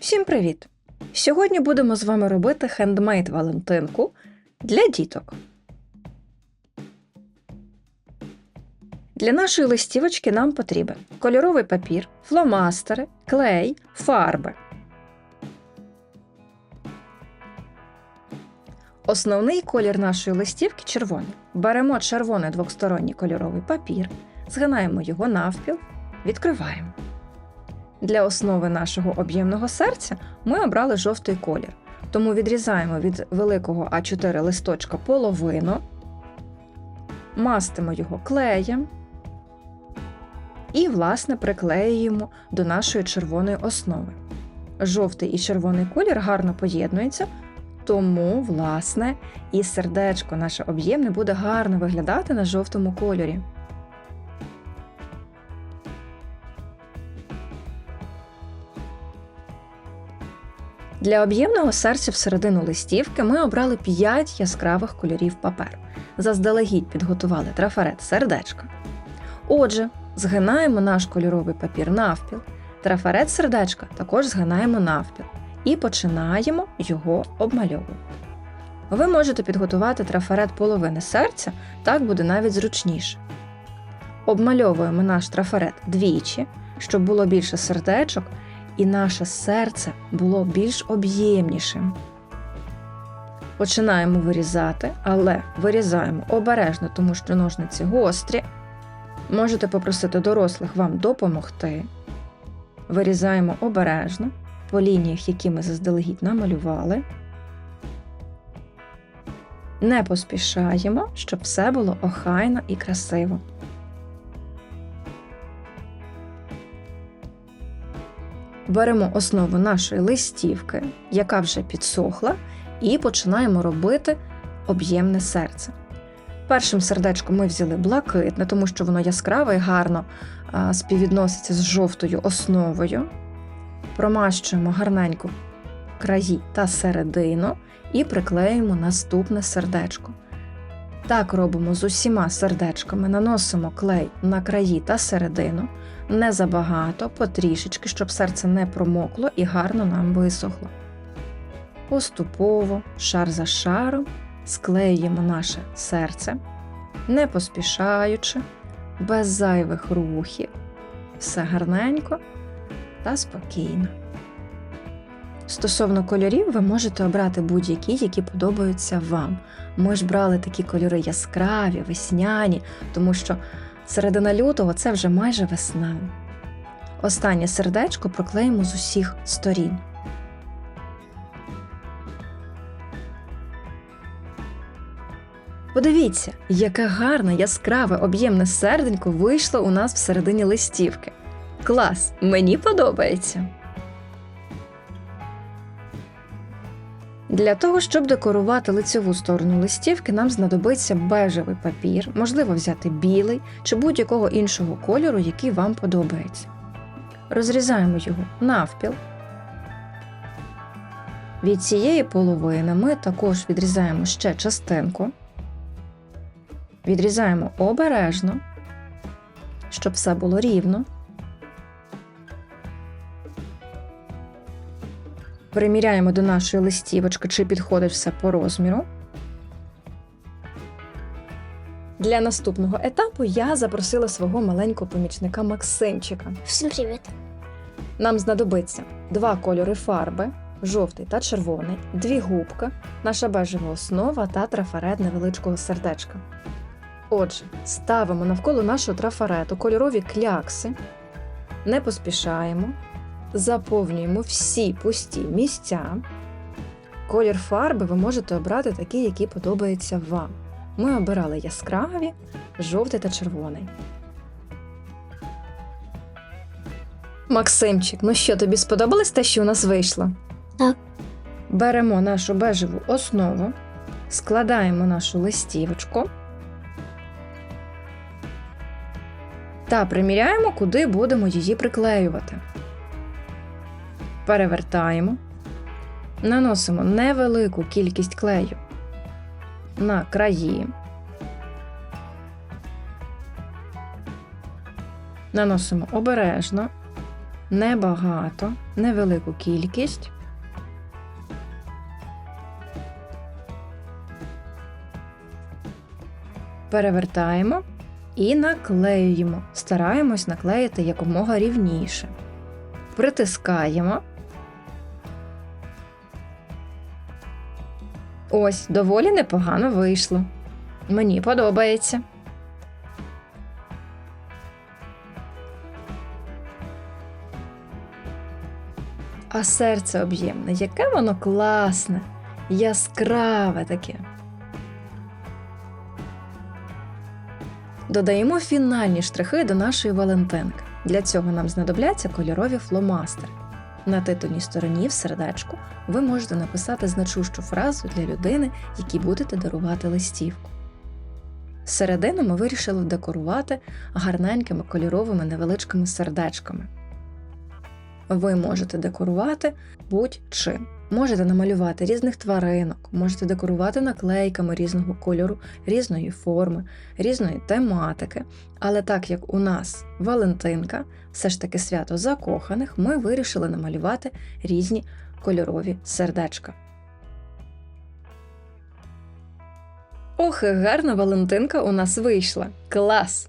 Всім привіт! Сьогодні будемо з вами робити хендмейд Валентинку для діток. Для нашої листівочки нам потрібен кольоровий папір, фломастери, клей, фарби. Основний колір нашої листівки червоний. Беремо червоний двосторонній кольоровий папір, згинаємо його навпіл, відкриваємо. Для основи нашого об'ємного серця ми обрали жовтий колір, тому відрізаємо від великого А4 листочка половину, мастимо його клеєм і, власне, приклеюємо до нашої червоної основи. Жовтий і червоний колір гарно поєднуються, тому, власне, і сердечко наше об'ємне буде гарно виглядати на жовтому кольорі. Для об'ємного серця всередину листівки ми обрали 5 яскравих кольорів паперу. Заздалегідь підготували трафарет сердечка. Отже, згинаємо наш кольоровий папір навпіл, трафарет сердечка також згинаємо навпіл і починаємо його обмальовувати. Ви можете підготувати трафарет половини серця, так буде навіть зручніше. Обмальовуємо наш трафарет двічі, щоб було більше сердечок і наше серце було більш об'ємнішим. Починаємо вирізати, але вирізаємо обережно, тому що ножниці гострі. Можете попросити дорослих вам допомогти. Вирізаємо обережно по лініях, які ми заздалегідь намалювали. Не поспішаємо, щоб все було охайно і красиво. Беремо основу нашої листівки, яка вже підсохла, і починаємо робити об'ємне серце. Першим сердечком ми взяли блакитне, тому що воно яскраве і гарно співвідноситься з жовтою основою. Промащуємо гарненько краї та середину і приклеїмо наступне сердечко. Так робимо з усіма сердечками, наносимо клей на краї та середину, не забагато, потрішечки, щоб серце не промокло і гарно нам висохло. Поступово, шар за шаром, склеюємо наше серце, не поспішаючи, без зайвих рухів, все гарненько та спокійно. Стосовно кольорів, ви можете обрати будь-які, які подобаються вам. Ми ж брали такі кольори яскраві, весняні, тому що середина лютого це вже майже весна. Останнє сердечко проклеїмо з усіх сторін. Подивіться, яке гарне, яскраве, об'ємне серденько вийшло у нас всередині листівки. Клас! Мені подобається! Для того, щоб декорувати лицеву сторону листівки, нам знадобиться бежевий папір, можливо, взяти білий чи будь-якого іншого кольору, який вам подобається. Розрізаємо його навпіл. Від цієї половини ми також відрізаємо ще частинку. Відрізаємо обережно, щоб все було рівно. Приміряємо до нашої листівочки, чи підходить все по розміру. Для наступного етапу я запросила свого маленького помічника Максимчика. Всім привіт. Нам знадобиться два кольори фарби жовтий та червоний, дві губки, наша бежева основа та трафарет невеличкого сердечка. Отже, ставимо навколо нашого трафарету кольорові клякси, не поспішаємо, заповнюємо всі пусті місця. Колір фарби ви можете обрати такий, який подобається вам. Ми обирали яскраві, жовтий та червоний. Максимчик, ну що, тобі сподобалось те, що у нас вийшло? Так. Беремо нашу бежеву основу, складаємо нашу листівочку та приміряємо, куди будемо її приклеювати. Перевертаємо, наносимо невелику кількість клею на краї. Наносимо обережно, небагато, невелику кількість. Перевертаємо і наклеюємо. Стараємось наклеїти якомога рівніше. Притискаємо. Ось, доволі непогано вийшло. Мені подобається. А серце об'ємне, яке воно класне, яскраве таке. Додаємо фінальні штрихи до нашої валентинки. Для цього нам знадобляться кольорові фломастери. На титульній стороні в сердечку ви можете написати значущу фразу для людини, якій будете дарувати листівку. Середину ми вирішили декорувати гарненькими кольоровими невеличкими сердечками. Ви можете декорувати будь-чим. Можете намалювати різних тваринок, можете декорувати наклейками різного кольору, різної форми, різної тематики. Але так як у нас Валентинка, все ж таки свято закоханих, ми вирішили намалювати різні кольорові сердечка. Ох, гарна Валентинка у нас вийшла. Клас!